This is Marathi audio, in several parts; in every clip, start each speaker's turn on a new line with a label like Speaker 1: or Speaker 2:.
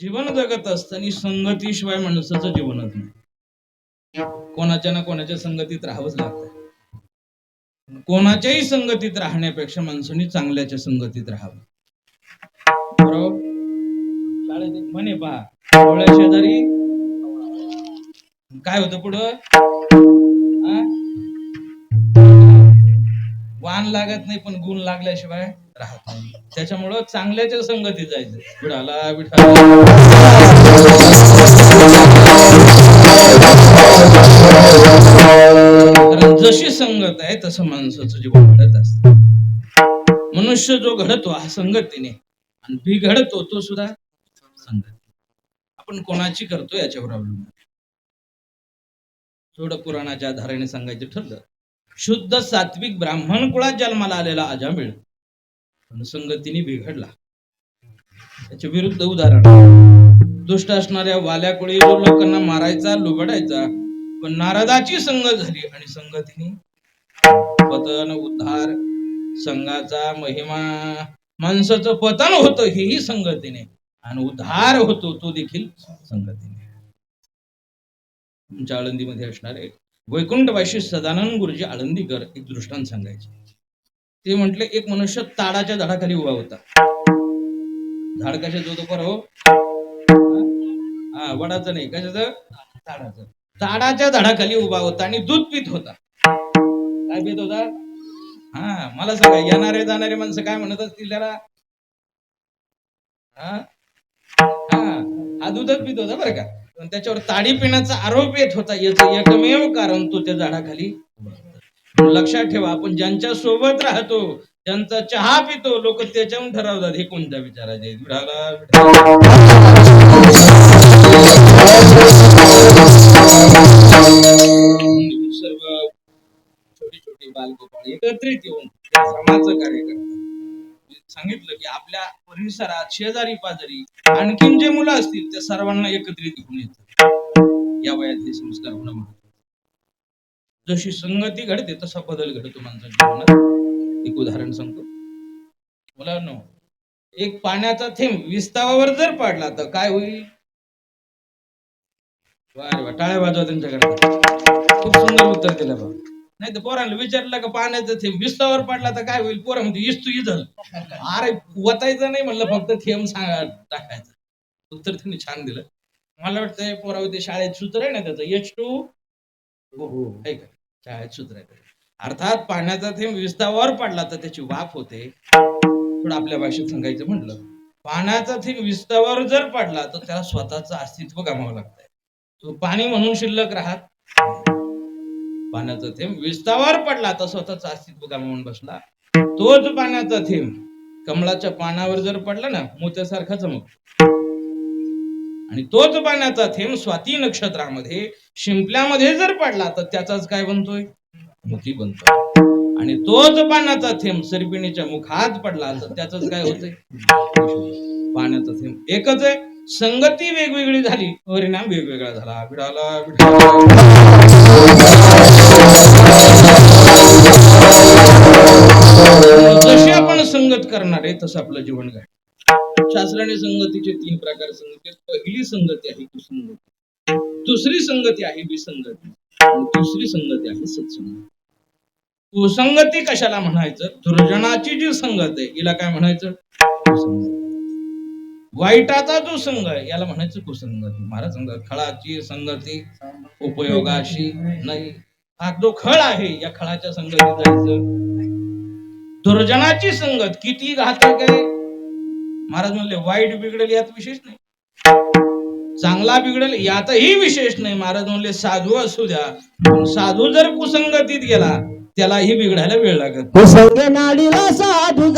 Speaker 1: जीवन जगत असताना संगतीशिवाय माणसाचं जीवनच नाही. कोणाच्या ना कोणाच्या संगतीत राहावंच लागतं कोणाच्याही संगतीत राहण्यापेक्षा माणसाने चांगल्याच्या संगतीत राहावं. बरोबर? शाळेत म्हणे पहा डोळ्या शेजारी. काय होतं पुढं? वाण वान लागत नाही पण गुण लागल्याशिवाय. राहत त्याच्यामुळं चांगल्याच्या संगती जायचं. विठाला विठाला जशी संगत आहे तसं माणसाचं जीवन घडत असत. मनुष्य जो घडतो हा संगतीने. आणि बिघडतो तो सुद्धा संगती. आपण कोणाची करतो याच्यावर अवलंबून थोडं पुराणाच्या आधाराने सांगायचं ठरलं. शुद्ध सात्विक ब्राह्मण कुळात जन्माला आलेला अजामिळ अनुसंगतीने संगतीने बिघडला. त्याच्या विरुद्ध उदाहरण. दुष्ट असणाऱ्या वाल्याकुळी लोकांना मारायचा लुबडायचा पण नारदाची संगत झाली आणि संगतीने पतन उद्धार संघाचा महिमा माणसाचं पतन होतं हेही संगतीने आणि उद्धार होतो तो देखील संगतीने तुमच्या आळंदीमध्ये असणारे वैकुंठवाशी सदानंद गुरुजी आळंदीकर एक दृष्टांत सांगायचे. ते म्हटले एक मनुष्य ताडाच्या झाडाखाली उभा होता. झाड कशाचं होतं पर हो हा वडाचं नाही. कशाचं? ताडाचं. ताडाच्या झाडाखाली उभा होता आणि दूध पित होता. काय पित होता? हा मला सांगा येणारे जाणारे माणसं काय म्हणत असतील त्याला? हा? हा दूधच पित होता बरं का. पण त्याच्यावर ताडी पिण्याचा आरोप येत होता. याचं एकमेव कारण तो त्या झाडाखाली उभा लक्षात ठेवा आपण ज्यांच्या सोबत राहतो ज्यांचा चहा पितो लोक त्याच्याहून ठरवतात हे कोणत्या विचाराचे सर्व छोटी छोटी बालगोपाळ एकत्रित येऊन त्या श्रमाचं कार्य करतात. म्हणजे सांगितलं की आपल्या परिसरात शेजारी पाजारी आणखीन जे मुलं असतील त्या सर्वांना एकत्रित घेऊन येतात. या वयात हे संस्कार होणं जशी संगती घडते तसा बदल घडतो माणसाच्या जीवनात. एक उदाहरण सांगतो. मुलांनो एक पाण्याचा थेंब विस्तावावर जर पडला तर काय होईल? टाळ्या बाजवा त्यांच्याकडे. खूप सुंदर उत्तर दिलं बा नाही तर पोरांना विचारलं का पाण्याचा थेंब विस्तावर पडला तर काय होईल? पोरं म्हणते इस्तू इजल अरे वतायचं नाही म्हणलं फक्त थेंब सांगा टाकायचं. उत्तर त्यांनी छान दिलं. मला वाटतंय पोरा ते शाळेत सूत्र आहे ना त्याचं. एच टू हो हो. ऐका. का शाळेत सुधारायचं. अर्थात पाण्याचा थेंब विस्तावर पडला तर त्याची वाफ होते. थोडं आपल्या भाषेत सांगायचं म्हटलं. पाण्याचा थेंब विस्तावर जर पडला तर त्याला स्वतःचं अस्तित्व गमावं लागतंय. तो पाणी म्हणून शिल्लक राहत. पाण्याचा थेंब विस्तावर पडला तर स्वतःचं अस्तित्व गमावून बसला. तोच पाण्याचा थेंब कमळाच्या पानावर जर पडला ना मोत्यासारखा चमक आणि तोच पाण्याचा थेंब स्वाती नक्षत्रामध्ये शिंपल्यामध्ये जर पडला तर त्याचाच काय बनतोय? मोती बनतोय. आणि तोच पाण्याचा थेंब सरपिणीच्या मुखात पडला तर त्याच काय होतंय? पाण्याचा थेंब. एकच आहे संगती वेगवेगळी झाली परिणाम वेगवेगळा झाला. बिडाला जशी आपण संगत करणार आहे तसं आपलं जीवन घड शास्त्राने संगतीचे तीन प्रकार सांगितले. पहिली संगती आहे कुसंगती दुसरी संगती आहे विसंगती दुसरी संगती आहे सत्संग. कुसंगती कशाला म्हणायचं? दुर्जनाची जी संगत आहे हिला काय म्हणायचं? वाईटाचा जो संघ आहे याला म्हणायचं कुसंगती. महाराज सांगतात खळाची संगती उपयोगाशी नाही. हा जो खळ आहे या खळाच्या संगतीत जायचं. दुर्जनाची संगत किती घातक आहे? महाराज म्हणले वाईट बिघडेल यात विशेष नाही. चांगला बिघडेल यातही विशेष नाही. महाराज म्हणले साधू असू द्या. साधू जर कुसंगतीत गेला त्यालाही बिघडायला वेळ लागत
Speaker 2: साधू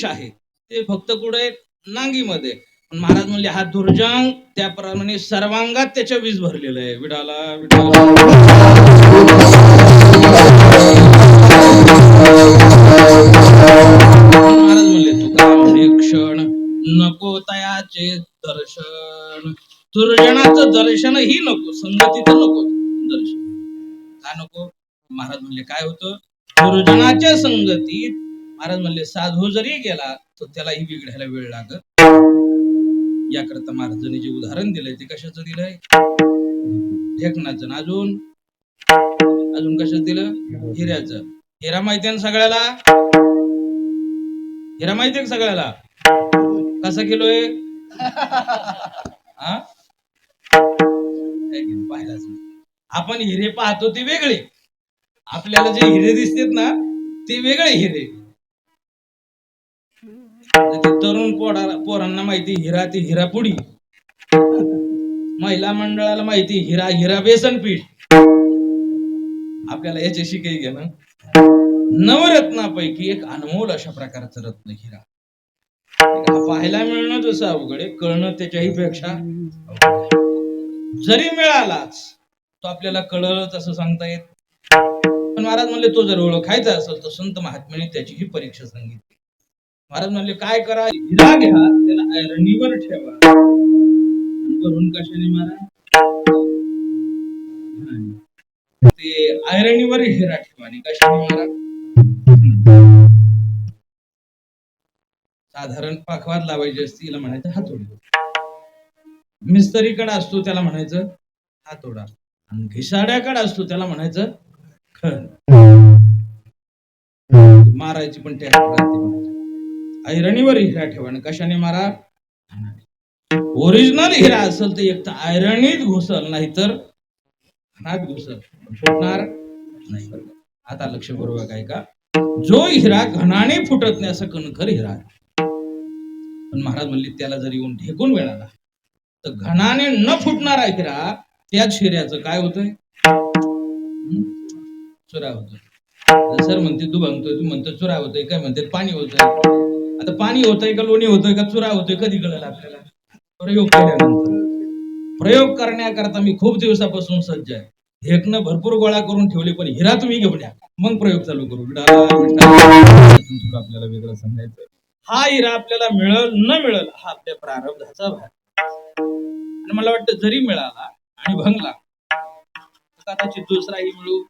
Speaker 1: विष आहे. ते फक्त कुठे? नांगीमध्ये. महाराज म्हणले हा दुर्जांग त्याप्रमाणे सर्वांगात त्याच्या वीज भरलेलं आहे. विडाला विडाला. महाराज म्हणले तुका क्षण? नको तयाचे दर्शन. दुर्जनाचं दर्शन ही नको संगतीचं नको दर्शन. का नको? महाराज म्हणले काय होतं? दुर्जनाच्या संगतीत महाराज म्हणले साधू जरी गेला तर त्यालाही बिघडायला वेळ लागत याकरता महाराजांनी जे उदाहरण दिलंय ते कशाचं दिलंय? ढेकणाचं. अजून? अजून कशाचं दिलं? हिऱ्याचं. हिरा माहिती सगळ्याला? हिरा माहिती आहे का सगळ्याला? कसा किलो आहे हा? पाहिलाच. आपण हिरे पाहतो ते वेगळे. आपल्याला जे हिरे दिसतात ना ते वेगळे हिरे. तरुण पोरा पोरांना माहिती हिरा ती हिरा पुडी महिला मंडळाला माहिती हिरा हिरा बेसन पीठ. आपल्याला याच्याशी काही घेणं? नवरत्नापैकी एक अनमोल अशा प्रकारचं रत्न हिरा. पाहायला मिळणं जसं अवघड आहे कळणं त्याच्याही पेक्षा जरी मिळालाच तो आपल्याला कळलच असं सांगता येत. पण महाराज म्हणले तो जर ओळखायचा असेल तर संत महात्म्याने त्याची ही परीक्षा सांगितली. महाराज म्हणले काय करा? हिरा घ्या. त्याला ऐरणीवर ठेवा. वरून कशाने मारा ते ऐरणीवर हिरा ठेवा. आणि कशाने मारा साधारण पाखवात लावायची असते तिला म्हणायचं हातोडी मिस्त्रीकडे असतो त्याला म्हणायचं हातोडा आणि घिसाड्याकडे असतो त्याला म्हणायचं खण. मारायची पण त्या ऐरणीवर हिरा ठेवा कशाने मारा? ओरिजिनल हिरा असेल तर एक तर आयरणीत घुसल नाही तर हात घुसल. फुटणार नाही आता लक्ष आता लक्षपूर्वक ऐका जो हिरा घणाने फुटत नाही असं कणखर हिरा. पण महाराज म्हणले त्याला जर येऊन ढेकून मिळाला तर घणाने न फुटणारा हिरा त्याच हिऱ्याचं काय होतंय? चुरा होतोय. सर म्हणते तू म्हणतोय तू म्हणतो चुरा होतोय काय म्हणते? पाणी होतंय. आता पाणी होतंय का लोणी होतंय का चुरा होतोय? कधी कळलं आपल्याला? प्रयोग केल्यानंतर. प्रयोग करण्याकरता मी खूप दिवसापासून सज्ज आहे. हेकनं भरपूर गोळा करून ठेवले पण हिरा तुम्ही घेऊन या. मग प्रयोग चालू करू. आपल्याला वेगळं सांगायचं हा हिरा आपल्याला मिळल न मिळल हा आपल्या प्रारब्धाचा भाग आणि मला वाटतं जरी मिळाला आणि भंगला कदाचित दुसराही मिळू.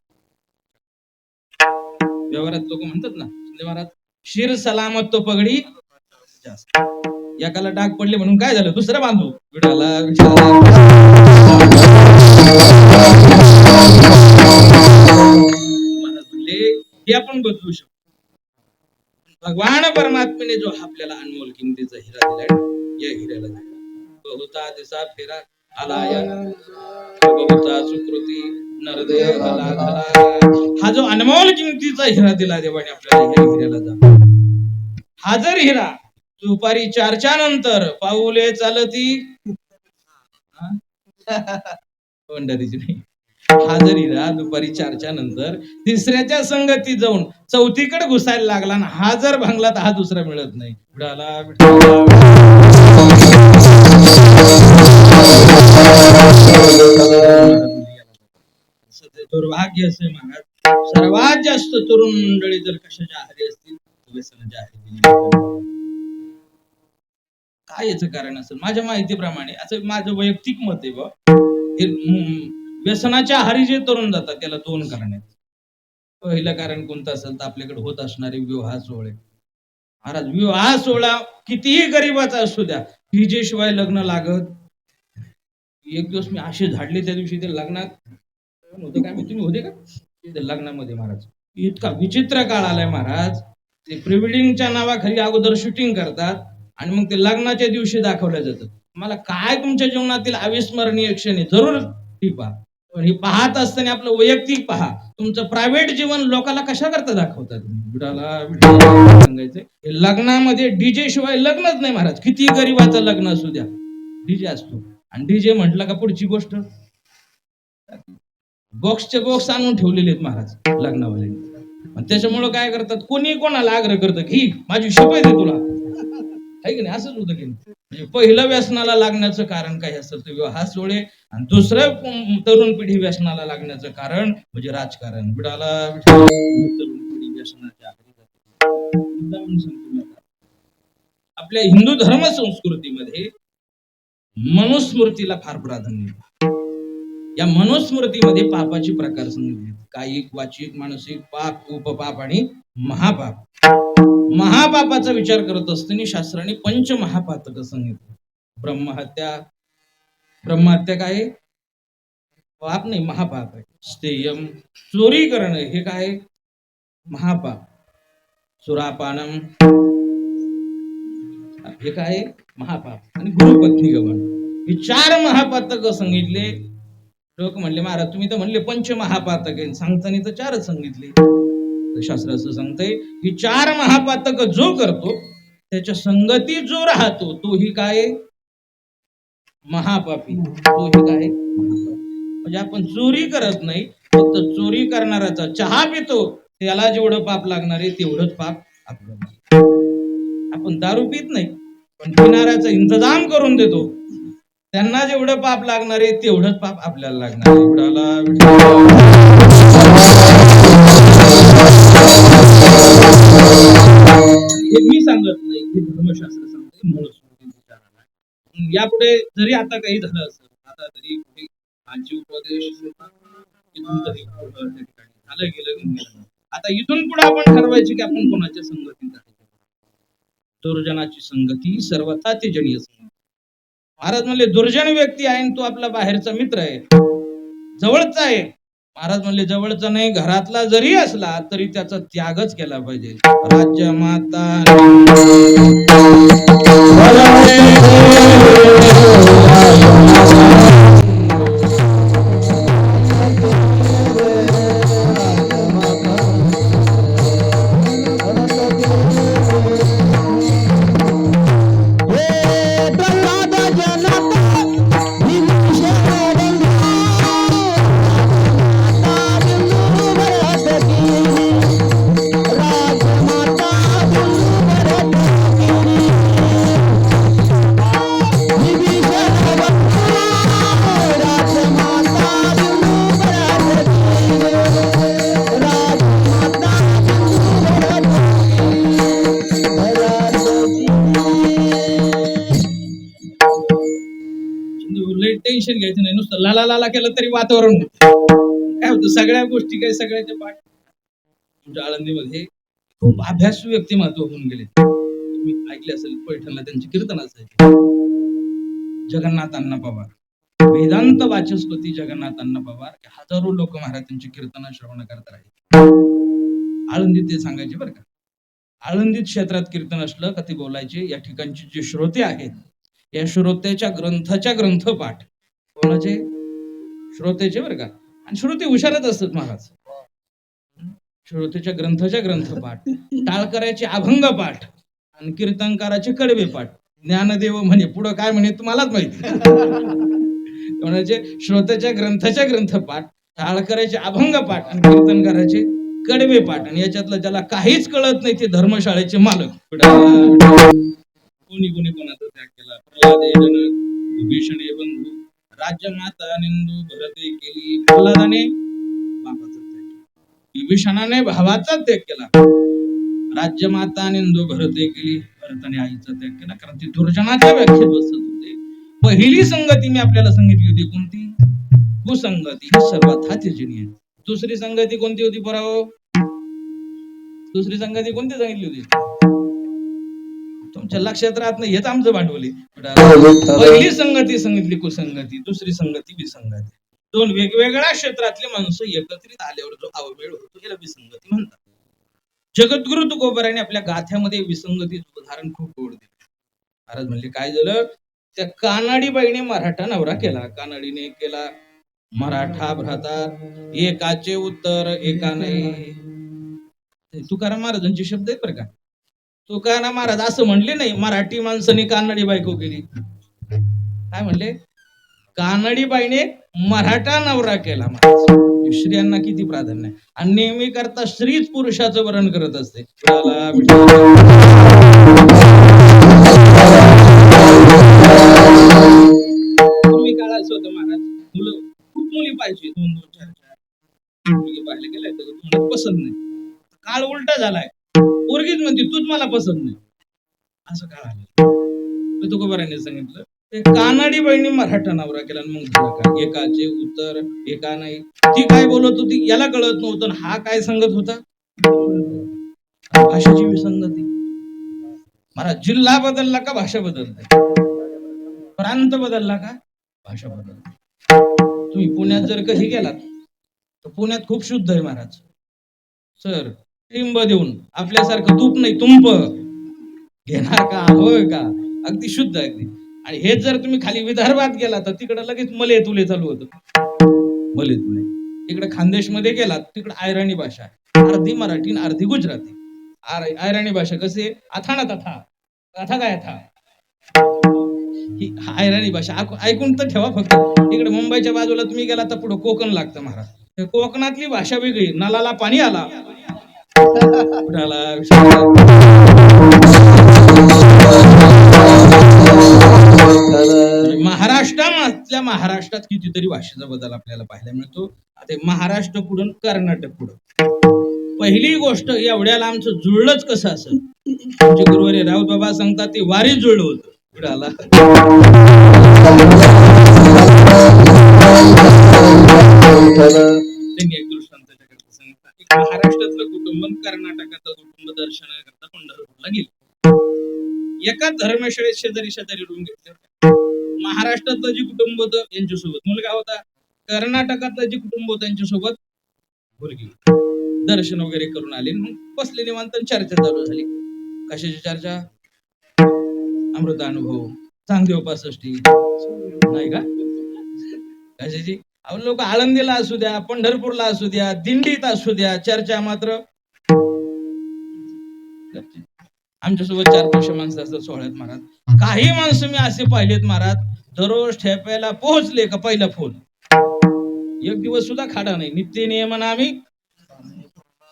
Speaker 1: व्यवहारात लोक म्हणतात ना महाराज शिर सलामत तो पगडी. जास्त एकाला डाग पडले म्हणून काय झालं? दुसरं बांधू. विडाला हे आपण बदलू शकतो. भगवान परमात्मेने जो आपल्याला अनमोल किमतीचा हिरा दिलाय या हिऱ्याला दिला. बहुता दिसा फेरा. हा जो अनमोल किमतीचा हिरा दिला देवाने आपल्याला हिऱ्याला जा. हा जर हिरा दुपारी चारच्या नंतर पाऊले चालती हा? पंढरीची नाही हिरा दुपारी चारच्या नंतर तिसऱ्याच्या संगती जाऊन चौथीकडे घुसायला लागला ना हा जर भांगला तर हा दुसरा मिळत नाही. भाग्य असे महाराज सर्वात जास्त तरुण मंडळी जर कशाच्या आहारी असतील व्यसनाच्या आहारी काय याचं कारण असेल? माझ्या माहितीप्रमाणे असं माझं वैयक्तिक मत आहे बा. व्यसनाच्या आहारी जे तरुण जातात त्याला दोन कारण आहेत. पहिलं कारण कोणतं असेल तर आपल्याकडे होत असणारे विवाह सोहळे. महाराज विवाह सोहळा कितीही गरीबाचा असू द्या डीजे लग्न लागत. एक दिवस मी असे झाडले त्या दिवशी ते लग्नात. काय? तुम्ही होते का? लग्नामध्ये महाराज. इतका विचित्र काळ आलाय महाराज. ते प्रिवेडिंगच्या नावाखाली अगोदर शूटिंग करतात आणि मग ते लग्नाच्या दिवशी दाखवल्या जातं मला काय तुमच्या जीवनातील अविस्मरणीय क्षण आहे? जरूर ती पहा. पण हे पाहत असताना आपलं वैयक्तिक पहा. तुमचं प्रायव्हेट जीवन लोकांना कशा करता दाखवतात विठाला सांगायचं लग्नामध्ये डीजे शिवाय लग्नच नाही महाराज. किती गरीबाचं लग्न असू द्या. डीजे असतो. आणि डीजे म्हटलं का पुढची गोष्ट? बॉक्सचे बॉक्स आणून ठेवलेले आहेत महाराज लग्नावाले आणि त्याच्यामुळं काय करतात? कोणी कोणाला आग्रह करतं? की माझी शिपाई दे तुला. आहे की नाही? असंच होतं की म्हणजे पहिलं व्यसनाला लागण्याचं कारण काय असतं तर विवाह सोळे आणि दुसरं तरुण पिढी व्यसनाला लागण्याचं कारण म्हणजे राजकारण. बिडाला तरुण पिढी व्यसनाच्या आपल्या हिंदू धर्म संस्कृतीमध्ये मनुस्मृतीला फार प्राधान्य आहे. या मनुस्मृतीमध्ये पापाचे प्रकार सांगितले. कायिक वाचिक मानसिक पाप उपपाप आणि महापाप. महापापाचा विचार करत असताना शास्त्राने पंच महापातक सांगितलं. ब्रह्महत्या ब्रह्महत्या काय? पाप नाही महापाप आहे. स्थेयम चोरी करणं हे काय? महापाप. सुरापानम हे काय? महापाप. आणि गुरुपत्नी गमन हे चार महापातक सांगितले. लोक म्हणले महाराज तुम्ही तर म्हणले पंच महापातक आहे. सांगताना तर चारच सांगितले. शास्त्र असं सांगतंय ही चार महापातक जो करतो त्याच्या संगती जो राहतो तोही काय महापापी. तोही काय म्हणजे आपण चोरी करत नाही फक्त चोरी करणाऱ्याचा चहा पितो त्याला जेवढं पाप लागणार आहे तेवढंच पाप आपण दारू पित नाही पण पिणाऱ्याचा इंतजाम करून देतो. त्यांना जेवढं पाप लागणार आहे तेवढंच पाप आपल्याला लागणार आहे. हे मी सांगत नाही हे धर्मशास्त्र सांगते मनुस्मृती यापुढे जरी आता काही झालं असेल आता तरी कुठे आजी उपदेश इथून तरी झालं गेलं आता इथून पुढे आपण ठरवायचे की आपण कोणाच्या संगतीत आहे. दुर्जनाची संगती सर्वथा तेजनीय संगती. महाराज म्हणले दुर्जन व्यक्ती आहे तो आपला बाहेरचा मित्र आहे. जवळचा आहे. महाराज म्हणले जवळचा नाही घरातला जरी असला तरी त्याचा त्यागच केला पाहिजे. राज्य माता घ्यायचं नाही. नुसतं लाला लाला केलं तरी वातावरण काय होतं? सगळ्या गोष्टी काय सगळ्याच्या पाठ तुमच्या आळंदीमध्ये खूप अभ्यासू व्यक्तिमत्व होऊन गेले. तुम्ही ऐकले असेल पैठणला त्यांची कीर्तन असायची जगन्नाथ अण्णा पवार. वेदांत वाचस्पती जगन्नाथ अण्णा पवार हजारो लोक महाराज त्यांची कीर्तन श्रवण करत राहिले. आळंदीत ते सांगायचे बरं का. आळंदीत क्षेत्रात कीर्तन असलं का ते बोलायचे? या ठिकाणचे जे श्रोते आहेत या श्रोत्याच्या ग्रंथाच्या ग्रंथपाठ कोणाचे? श्रोतेचे बरं का. आणि श्रोते हुशारच असतात महाराज. श्रोतेच्या ग्रंथाच्या ग्रंथपाठ टाळकऱ्याचे अभंग पाठ आणि कीर्तनकाराचे कडवे पाठ ज्ञानदेव म्हणे पुढं काय म्हणे तुम्हालाच माहिती. कोणाचे? श्रोत्याच्या ग्रंथाच्या ग्रंथपाठ टाळकऱ्याचे अभंग पाठ आणि कीर्तनकाराचे कडवे पाठ आणि याच्यातलं ज्याला काहीच कळत नाही ते धर्मशाळेचे मालक. कोणी कोणी कोणाचा त्याग केला? प्रल्हाद जनक बंधू. राज्यमाता निंदू भरते केली प्रल्हादाने त्याग केला. विभीषणाने भावाचा त्याग केला. राज्यमाता निंदू भरते केली भरताने आईचा त्याग केला. कारण ती दुर्जनाच्या व्याख्येत बसत होते. पहिली संगती मी आपल्याला सांगितली होती कोणती? कुसंगती. ही सर्वात हातीजनी आहे. दुसरी संगती कोणती होती पराव दुसरी संगती कोणती सांगितली होती? तुमच्या लक्षात राहत नाही हेच आमचं भांडवल आहे. पहिली संगती सांगितली कुसंगती दुसरी संगती विसंगती. दोन वेगवेगळ्या क्षेत्रातली माणसं एकत्रित आल्यावर जो अवमेळ होतो याला विसंगती म्हणतात. जगद्गुरु तुकोबराने आपल्या गाथ्यामध्ये विसंगतीचं उदाहरण खूप गोड दिलं. महाराज म्हणले काय झालं? त्या कानाडी बाईने मराठा नवरा केला. कानाडीने केला मराठा भ्राता. एकाचे उत्तर एका नाही. हे तुकाराम महाराजांचे शब्द आहेत बरं का? तुकाराम महाराज असं म्हणले नाही मराठी माणसाने कानडी बायको केली. काय म्हणले? कानडी बाईने मराठा नवरा केला महाराज. स्त्रियांना किती प्राधान्य आहे? आणि नेहमी करता स्त्रीच पुरुषाचं वरण करत असते. तुम्ही काढायचं होतं महाराज. मुलं खूप मुली पाहिजे. दोन दोन चार चार. मुली पाहिले गेले पसंत नाही. काळ उलटा झालाय. पोरगीच म्हणते तूच मला पसंत नाही. असं का आलं? मी तुकोबाराने सांगितलं ते कानाडी बाईंनी मराठा नवरा केला आणि मग काय? एकाचे उत्तर एका नाही. ती काय बोलत होती? याला कळत नव्हतं हा काय सांगत होता? भाषेची विसंगती. मला जिल्हा बदलला का भाषा बदलते? प्रांत बदलला का? भाषा बदलते. तुम्ही पुण्यात जर कधी गेलात तर पुण्यात खूप शुद्ध आहे महाराज. सर टिंब देऊन आपल्यासारखं तूप नाही तुंप. घेणार का? होय का? अगदी शुद्ध अगदी. आणि हेच जर तुम्ही खाली विदर्भात गेला तर तिकडे लगेच मले तुले चालू होतं. मले तुले इकडे खानदेशमध्ये गेलात तिकडे आयराणी भाषा आहे. अर्धी मराठी आणि अर्धी गुजराती. आयराणी भाषा कसे आहे? अथाणा तथा. अथा काय अथा? ही आयराणी भाषा ऐकून तर ठेवा फक्त. इकडे मुंबईच्या बाजूला तुम्ही गेला तर पुढे कोकण लागतं महाराज. कोकणातली भाषा वेगळी. नलाला पाणी आला. कुणाला महाराष्ट्रामधल्या महाराष्ट्रात कितीतरी भाषेचा बदल आपल्याला पाहायला मिळतो. आता महाराष्ट्र पुढून कर्नाटक पुढं. पहिली गोष्ट एवढ्या लांबचं जुळलंच कसं असं? आमचे गुरुवारी राऊत बाबा सांगतात ते वारी जुळलं होतं. पुढे आला त्यांनी महाराष्ट्रातलं कुटुंब कर्नाटकाचं कुटुंब दर्शनाकरता पंढरपूरला गेले. एका धर्मशाळेत शेजारी शेजारी रूम घेतले महाराष्ट्रातलं जे कुटुंब होतं यांच्यासोबत मुलगा होता. कर्नाटकातलं जे कुटुंब होतं यांच्यासोबत मुलगी. दर्शन वगैरे करून आले. मग बसले निवांत चर्चा चालू झाली. कशाची चर्चा? अमृत अनुभव चांगदेव पासष्टी. नाही का? कशाची? आपण लोक आळंदीला असू द्या पंढरपूरला असू द्या दिंडीत असू द्या चर्चा मात्र आमच्यासोबत चार पाचशे माणसं असतात सोहळ्यात महाराज. काही माणसं मी असे पाहिलेत महाराज दररोज ठेपायला पोहोचले का पहिला फोन. एक दिवस सुद्धा खाडा नाही. नित्य नियमन आम्ही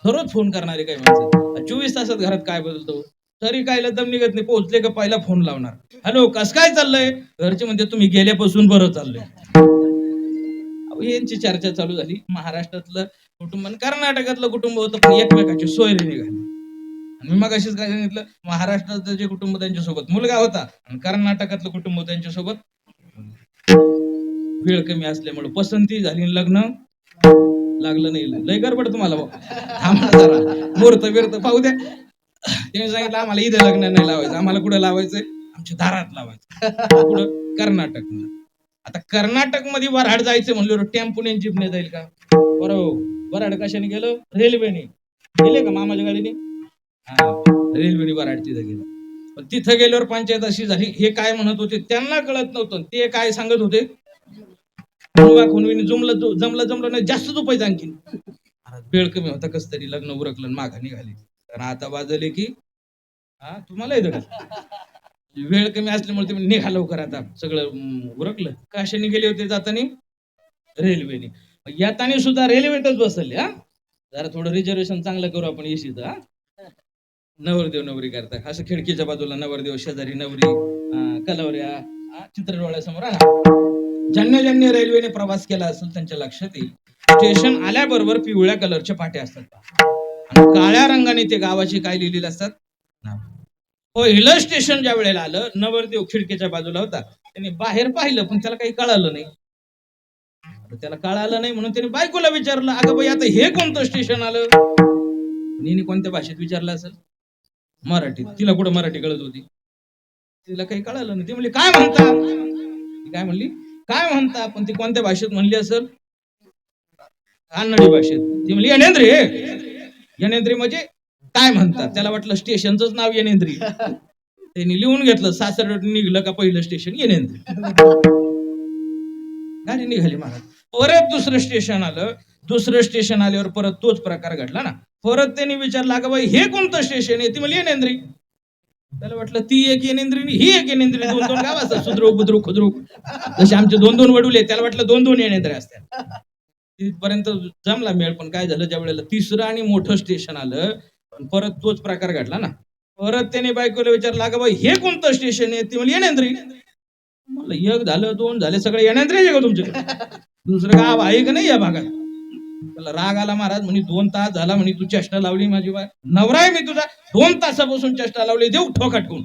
Speaker 1: दररोज फोन करणारे काही माणसं चोवीस तासात घरात काय बदलतो? तरी काय दम निघत नाही. पोहोचले का पहिला फोन लावणार? हॅलो कस काय चाललंय? घरचे म्हणजे तुम्ही गेल्यापासून बरं चाललंय. यांची चर्चा चालू झाली. महाराष्ट्रातलं कुटुंब आणि कर्नाटकातलं कुटुंब होतं पण एकमेकाची सोयरे निघाली. आणि मी मग अशीच काय सांगितलं महाराष्ट्रातलं जे कुटुंब त्यांच्यासोबत मुलगा होता आणि कर्नाटकातलं कुटुंब त्यांच्यासोबत वेळ कमी असल्यामुळे पसंती झाली लग्न लागलं नाही. लय गडबड तुम्हाला भाऊ. मुहूर्त बिर्त पाहू द्या. त्यांनी सांगितलं आम्हाला इथे लग्न नाही लावायचं आम्हाला कुठं लावायचंय? आमच्या दारात लावायचं. कुठं कर्नाटक आता कर्नाटकमध्ये वराड जायचं म्हणलं टेम्पोने जिपने जाईल का? बरोबर. वराड कशाने गेलं? रेल्वेने. गेले का मामाच्या गाडीने? रेल्वेने वराड तिथं गेलं. पण तिथं गेल्यावर पंचायत अशी झाली हे काय म्हणत होते त्यांना कळत नव्हतं. ते काय सांगत होते? जमलं जमलं जमलं नाही जास्त झोपायचं आणखीन. वेळ कमी होता कस तरी लग्न उरकलं माघाने निघाली. कारण आता वाजले की हा तुम्हाला येतं का? वेळ कमी असल्यामुळे तुम्ही निघा लवकर आता. सगळं उरकलं. काशाने गेले होते जातानी रेल्वेने. येताना सुद्धा रेल्वेतच बसले हा? जरा थोडं रिझर्वेशन चांगलं करू आपण एसीचं हा? नवरदेव नवरी करता असं खिडकीच्या बाजूला नवरदेव शेजारी नवरी कलवऱ्या चित्रडोळ्यासमोर हा? ज्यांनी ज्यांनी रेल्वेने प्रवास केला असेल त्यांच्या लक्षात येईल. स्टेशन आल्याबरोबर पिवळ्या कलरच्या पाट्या असतात आणि काळ्या रंगाने ते गावाची काय लिहिलेले असतात? हो पहिलं स्टेशन ज्या वेळेला आलं नवरदेव खिडकीच्या बाजूला होता त्याने बाहेर पाहिलं पण त्याला काही कळालं नाही. त्याला कळालं नाही म्हणून त्याने बायकोला विचारलं अगं बाई आता हे कोणतं स्टेशन आलं? नेहमी कोणत्या भाषेत विचारलं असेल? मराठीत. तिला कुठं मराठी कळत होती? तिला काही कळालं नाही. ती म्हणली काय म्हणता? काय म्हणली काय म्हणता? पण ती कोणत्या भाषेत म्हणली असेल? कानडी भाषेत. ती म्हणली यनेंद्रे. यनेंद्रे म्हणजे काय म्हणतात? त्याला वाटलं स्टेशनच नाव येनेंद्री त्यांनी लिहून घेतलं सासर निघलं का पहिलं स्टेशन येनेंद्री गाडी निघाली महाराज. परत दुसरं स्टेशन आलं. दुसरं स्टेशन आल्यावर परत तोच प्रकार घडला ना. परत त्यांनी विचारला का बाई हे कोणतं स्टेशन आहे? ती म्हणजे येनेंद्री त्याला वाटलं ती एक येनेंद्री ही एक येनेंद्री दोन दोन गाव असतात सुद्रुक बुद्रुक खुद्रुक. जसे आमचे दोन दोन वडुले त्याला वाटलं दोन दोन येनेंद्रे असतात. तिथपर्यंत जमला मेळ पण काय झालं ज्या वेळेला तिसरं आणि मोठं स्टेशन आलं परत तोच प्रकार घडला ना. परत त्याने बायकोला विचारलं अगं बाई हे कोणतं स्टेशन आहे? ती म्हणजे येणेंद्री म्हणलं एक झालं दोन झाले सगळे येणेंद्री आहे का तुमच्याकडे? दुसरं गाव आहे का नाही या भागात? त्याला राग आला महाराज म्हणे दोन तास झाला म्हणे तू चेष्टा लावली माझी बाय नवरा आहे मी तुझा. दोन तासापासून चेष्टा लावली देऊ ठोकटकून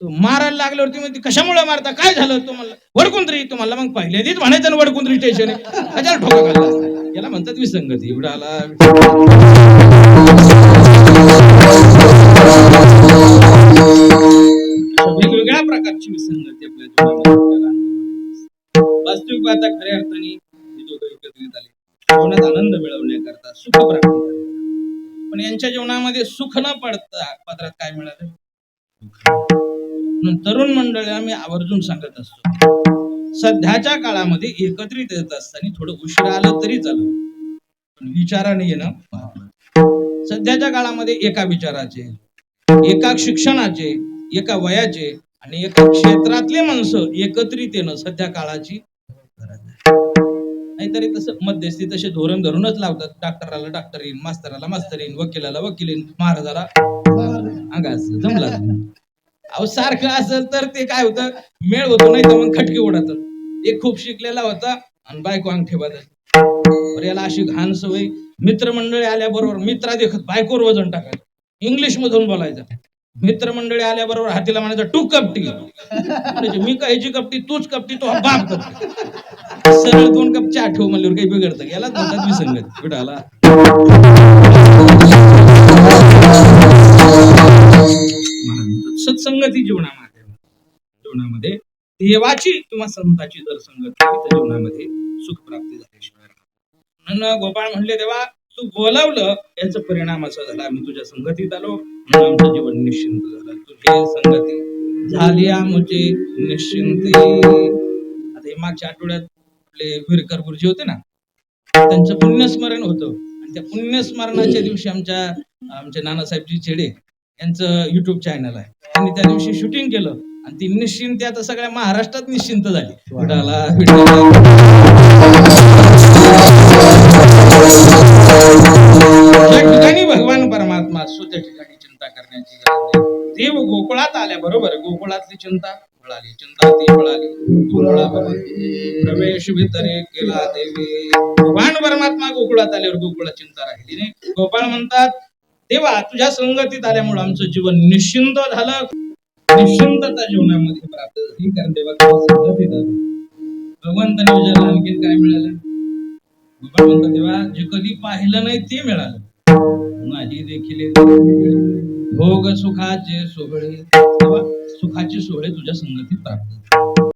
Speaker 1: तो मारायला लागल्यावरती म्हणते कशामुळे मारता? काय झालं? तो म्हणलं वडकुंद्री. तुम्हाला मग पहिल्यांदाच म्हणायचं ना वडकुंत्री स्टेशन आहे. कशाला ठोका याला म्हणतात विसंगती. एवढा आला. वेगवेगळ्या प्रकारची विसंगती आपल्या जीवनामध्ये वास्तविक आता खऱ्या अर्थाने हे दोघं एकत्रित आले. जीवनात आनंद मिळवण्याकरता सुख प्राप्त पण यांच्या जीवनामध्ये सुख न पडता पत्रात काय मिळालं? म्हणून तरुण मंडळी आम्ही आवर्जून सांगत असतो. सध्याच्या काळामध्ये एकत्रित येत असताना थोडं उशीर आलं तरी चालू पण विचाराने येणं सध्याच्या काळामध्ये एका विचाराचे एका शिक्षणाचे एका वयाचे आणि एका क्षेत्रातले माणसं एकत्रित येणं सध्या काळाची गरज आहे नाहीतरी तसं मध्यस्थी तसे धोरण धरूनच लावतात. डॉक्टराला डॉक्टर येईन मास्तराला मास्तर येईन वकिलाला वकील येईन महाराजाला जमला. अहो सारखं असेल तर ते काय होतं? मेळ होतो नाही तर मग खटके उडतात एक खूप शिकलेला होता आणि बायको अंग बदल याला अशी घाण सवय. मित्रमंडळी आल्याबरोबर मित्रा देखत बायकोवर वजन टाकायचं. इंग्लिश मधून बोलायचं. मित्रमंडळी आल्याबरोबर हातीला म्हणायचं टू कपटी. म्हणायचे, मी कायची कपटी? तूच कपटी तो हा बाप कपटी. सरळ दोन कप चहा ठेव म्हणल्यावर काही बिघडतं. याला म्हणतात विसंगत. विडाला सत्संगती जीवनामध्ये. जीवनामध्ये देवाची किंवा संताची जर संगत जीवनामध्ये सुख प्राप्ती झाल्याशिवाय म्हणून गोपाळ म्हणले देवा तू बोलावलं याचा परिणाम असा झाला. आम्ही तुझ्या संगतीत आलो. आमचं जीवन निश्चिंत झालं. तुझी संगती झाली आमची निश्चिंत आता हे मागच्या आठवड्यात आपले विरकर गुरुजी होते ना त्यांचं पुण्यस्मरण होतं. आणि त्या पुण्यस्मरणाच्या दिवशी आमच्या आमचे नानासाहेबजी चेडे यांचं युट्यूब चॅनल आहे. त्यांनी त्या दिवशी शूटिंग केलं. आणि ती निश्चिंत आता सगळ्या महाराष्ट्रात निश्चिंत झाली. विठाला विठाला परमात्मा असतो त्या ठिकाणी चिंता करण्याची गरज नाही. देव गोकुळात आल्याबरोबर गोकुळातली चिंता पळाली चिंता ती पळाली गोकुळाबरोबर प्रवेश भितरे केला देवी. भगवान परमात्मा गोकुळात आल्यावर गोकुळात चिंता राहिली नाही. गोपाळ म्हणतात देवा तुझ्या संगतीत आल्यामुळे आमचं जीवन निश्चिंत झालं. निश्चिंतता जीवनामध्ये प्राप्त झाली. कारण देवा तुझ्या संगतीत आलो. भगवंताने विचारलं आणखीन काय मिळालं? गोपाळ म्हणतात देवा जे कधी पाहिलं नाही ते मिळालं. माझी देखील एक भोग सुखाचे सोहळे सुखाचे सोहळे तुझ्या संगतीत प्राप्त